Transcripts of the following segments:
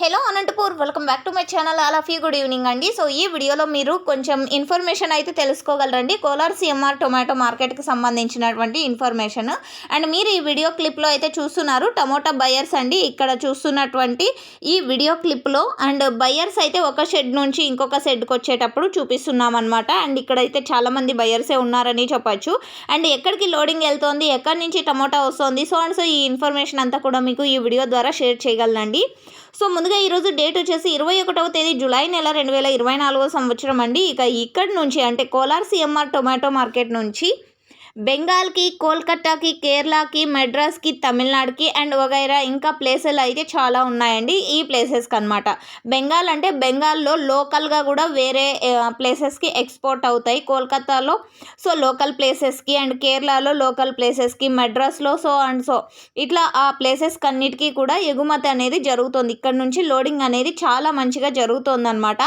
Hello Anantapur welcome back to my channel. All of you good evening అండి. So ఈ వీడియోలో మీరు కొంచెం ఇన్ఫర్మేషన్ అయితే తెలుసుకోగలరండి. కోలార్ సిఎంఆర్ టొమాటో మార్కెట్కి సంబంధించినటువంటి ఇన్ఫర్మేషన్. అండ్ మీరు ఈ వీడియో క్లిప్లో అయితే చూస్తున్నారు టమోటా బయర్స్ అండి. ఇక్కడ చూస్తున్నటువంటి ఈ వీడియో క్లిప్లో అండ్ బయర్స్ అయితే ఒక షెడ్ నుంచి ఇంకొక షెడ్కి వచ్చేటప్పుడు చూపిస్తున్నాం అనమాట అండ్ ఇక్కడైతే చాలామంది బయర్సే ఉన్నారని చెప్పొచ్చు. అండ్ ఎక్కడికి లోడింగ్ వెళ్తోంది ఎక్కడి నుంచి టమోటా వస్తుంది? సో అండ్ సో ఈ ఇన్ఫర్మేషన్ అంతా కూడా మీకు ఈ వీడియో ద్వారా షేర్ చేయగలనండి. సో ముందుగా ఈరోజు డేట్ వచ్చేసి ఇరవై ఒకటవ తేదీ జూలై నెల రెండు వేల ఇరవై నాలుగో సంవత్సరం అండి. ఇక ఇక్కడ నుంచి అంటే కోలార్ సిఎంఆర్ టొమాటో మార్కెట్ నుంచి బెంగాల్కి కోల్కతాకి కేరళకి మెడ్రాస్కి తమిళనాడుకి అండ్ వగైరా ఇంకా ప్లేసెస్ అయితే చాలా ఉన్నాయండి ఈ ప్లేసెస్కి అనమాట బెంగాల్ అంటే బెంగాల్లో లోకల్గా కూడా వేరే ప్లేసెస్కి ఎక్స్పోర్ట్ అవుతాయి. కోల్కతాలో సో లోకల్ ప్లేసెస్కి అండ్ కేరళలో లోకల్ ప్లేసెస్కి మెడ్రాస్లో సో అండ్ సో ఇట్లా ఆ ప్లేసెస్కి అన్నిటికీ కూడా ఎగుమతి అనేది జరుగుతుంది. ఇక్కడ నుంచి లోడింగ్ అనేది చాలా మంచిగా జరుగుతుంది అనమాట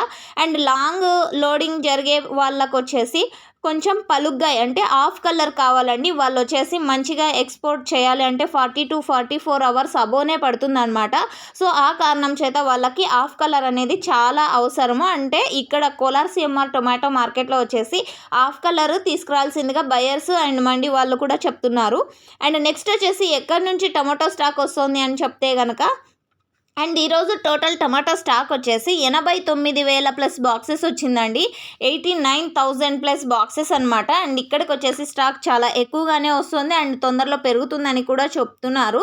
అండ్ లాంగ్ లోడింగ్ జరిగే వాళ్ళకు వచ్చేసి కొంచెం పలుగ్గా అంటే ఆఫ్ కలర్ కావాలండి. వాళ్ళు వచ్చేసి మంచిగా ఎక్స్పోర్ట్ చేయాలి అంటే forty two forty four hours అబోనే పడుతుందనమాట సో ఆ కారణం చేత వాళ్ళకి ఆఫ్ కలర్ అనేది చాలా అవసరము. అంటే ఇక్కడ కోలార్ సిఎంఆర్ టొమాటో మార్కెట్లో వచ్చేసి ఆఫ్ కలర్ తీసుకురాల్సిందిగా బయర్స్ అండ్ మండి వాళ్ళు కూడా చెప్తున్నారు. అండ్ నెక్స్ట్ వచ్చేసి ఎక్కడి నుంచి టొమాటో స్టాక్ వస్తుంది అని చెప్తే కనుక అండ్ ఈరోజు టోటల్ టమాటా స్టాక్ వచ్చేసి ఎనభై తొమ్మిది వేల ప్లస్ బాక్సెస్ వచ్చిందండి. Eighty nine thousand plus boxes అనమాట అండ్ ఇక్కడికి వచ్చేసి స్టాక్ చాలా ఎక్కువగానే వస్తుంది. అండ్ తొందరలో పెరుగుతుందని కూడా చెప్తున్నారు.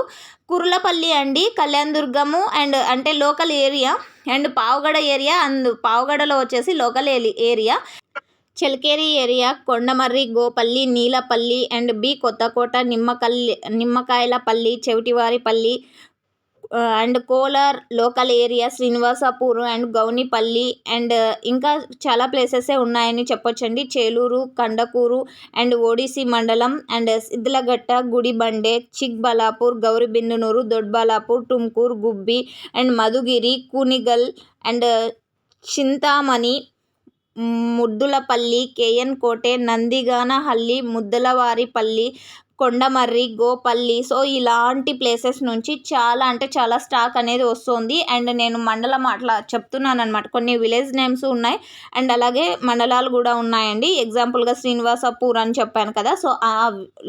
కుర్లపల్లి అండి కళ్యాణ్ దుర్గము అండ్ అంటే local area and Pavugada area and పావుగడలో వచ్చేసి local area. Chelakeri area Kondamarri Gopalli Neelapalli and B Kothakota Nimmakalli Nimmakayalapalli Chevitivaripalli and Kolar local area Srinivaspur and Gownipalli and ఇంకా చాలా ప్లేసెసే ఉన్నాయని చెప్పొచ్చండి. చేలూరు కండకూరు అండ్ ఓడిసి మండలం and Sidlaghatta Gudibande Chikballapur Gauribidanur Doddaballapur Tumkur Gubbi and Madhugiri Kunigal and Chintamani Muddulapalli KN Kote Nandiganahalli Muddalavaripalli Kondamarri Gopalli so ఇలాంటి places నుంచి చాలా అంటే చాలా స్టాక్ అనేది వస్తుంది. అండ్ నేను మండలం అట్లా చెప్తున్నాను అనమాట కొన్ని విలేజ్ నేమ్స్ ఉన్నాయి. అండ్ అలాగే మండలాలు కూడా ఉన్నాయండి. ఎగ్జాంపుల్గా శ్రీనివాసపూర్ అని చెప్పాను కదా సో ఆ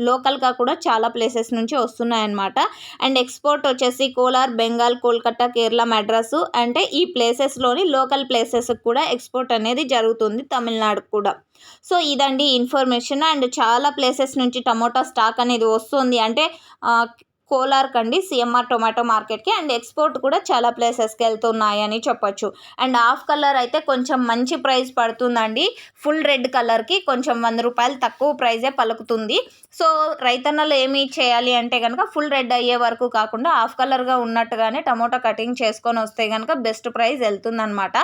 లోకల్గా కూడా చాలా ప్లేసెస్ నుంచి వస్తున్నాయన్నమాట. అండ్ ఎక్స్పోర్ట్ వచ్చేసి కోలార్ బెంగాల్ కోల్కతా కేరళ మద్రాసు అంటే ఈ ప్లేసెస్లోని లోకల్ ప్లేసెస్కి కూడా ఎక్స్పోర్ట్ అనేది జరుగుతుంది తమిళనాడు కూడా. సో ఇదండి ఇన్ఫర్మేషన్. అండ్ చాలా ప్లేసెస్ నుంచి టమోటా స్టాక్ అనేది వస్తుంది. అంటే కోలార్ కండి సిఎంఆర్ టొమాటో మార్కెట్కి అండ్ ఎక్స్పోర్ట్ కూడా చాలా ప్లేసెస్కి వెళ్తున్నాయని చెప్పొచ్చు. అండ్ హాఫ్ కలర్ అయితే కొంచెం మంచి ప్రైస్ పడుతుందండి. ఫుల్ రెడ్ కలర్కి కొంచెం వంద రూపాయలు తక్కువ ప్రైజే పలుకుతుంది. సో రైతన్నలు ఏమి చేయాలి అంటే కనుక ఫుల్ రెడ్ అయ్యే వరకు కాకుండా హాఫ్ కలర్గా ఉన్నట్టుగానే టమోటా కటింగ్ చేసుకొని వస్తే కనుక బెస్ట్ ప్రైస్ వెళ్తుందనమాట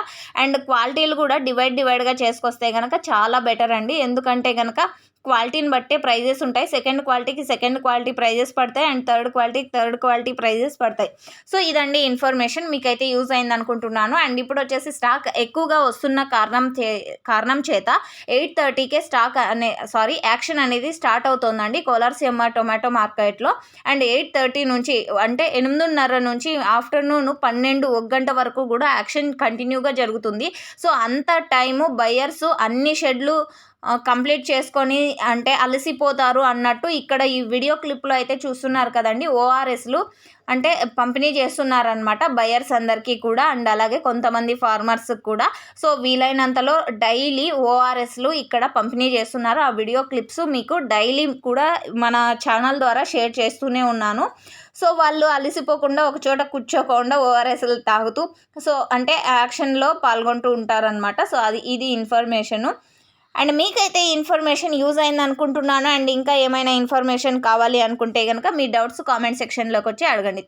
అండ్ క్వాలిటీలు కూడా డివైడ్ డివైడ్గా చేసుకొస్తే కనుక చాలా బెటర్ అండి. ఎందుకంటే కనుక క్వాలిటీని బట్టే ప్రైజెస్ ఉంటాయి. సెకండ్ క్వాలిటీకి సెకండ్ క్వాలిటీ ప్రైజెస్ పడతాయి. And third quality third quality prices పడతాయి. సో ఇదండి ఇన్ఫర్మేషన్. మీకైతే యూజ్ అయింది అనుకుంటున్నాను. అండ్ ఇప్పుడు వచ్చేసి స్టాక్ ఎక్కువగా వస్తున్న కారణం కారణం చేత ఎయిట్ థర్టీకే స్టాక్ అనే సారీ యాక్షన్ అనేది స్టార్ట్ అవుతుందండి కోలార్ సిఎంఆర్ టొమాటో మార్కెట్లో. అండ్ ఎయిట్ థర్టీ నుంచి అంటే ఎనిమిదిన్నర నుంచి ఆఫ్టర్నూన్ పన్నెండు ఒక గంట వరకు కూడా యాక్షన్ కంటిన్యూగా జరుగుతుంది. సో అంత టైము బయర్స్ అన్ని షెడ్లు కంప్లీట్ చేసుకొని అంటే అలసిపోతారు అన్నట్టు ఇక్కడ ఈ వీడియో క్లిప్లో అయితే చూస్తున్నారు కదండి ఓఆర్ఎస్లు. అంటే పంపిణీ చేస్తున్నారనమాట బయర్స్ అందరికీ కూడా అండ్ అలాగే కొంతమంది ఫార్మర్స్ కూడా. సో వీలైనంతలో డైలీ ఓఆర్ఎస్లు ఇక్కడ పంపిణీ చేస్తున్నారు. ఆ వీడియో క్లిప్స్ మీకు డైలీ కూడా మన ఛానల్ ద్వారా షేర్ చేస్తూనే ఉన్నాను. సో వాళ్ళు అలసిపోకుండా ఒక చోట కూర్చోకుండా ఓఆర్ఎస్లు తాగుతూ సో అంటే యాక్షన్లో పాల్గొంటూ ఉంటారనమాట సో అది ఇది ఇన్ఫర్మేషను. అండ్ మీకైతే ఇన్ఫర్మేషన్ యూజ్ అయింది అనుకుంటున్నాను అండ్ ఇంకా ఏమైనా ఇన్ఫర్మేషన్ కావాలి అనుకుంటే కనుక మీ డౌట్స్ కామెంట్ సెక్షన్లోకి వచ్చి అడగండి.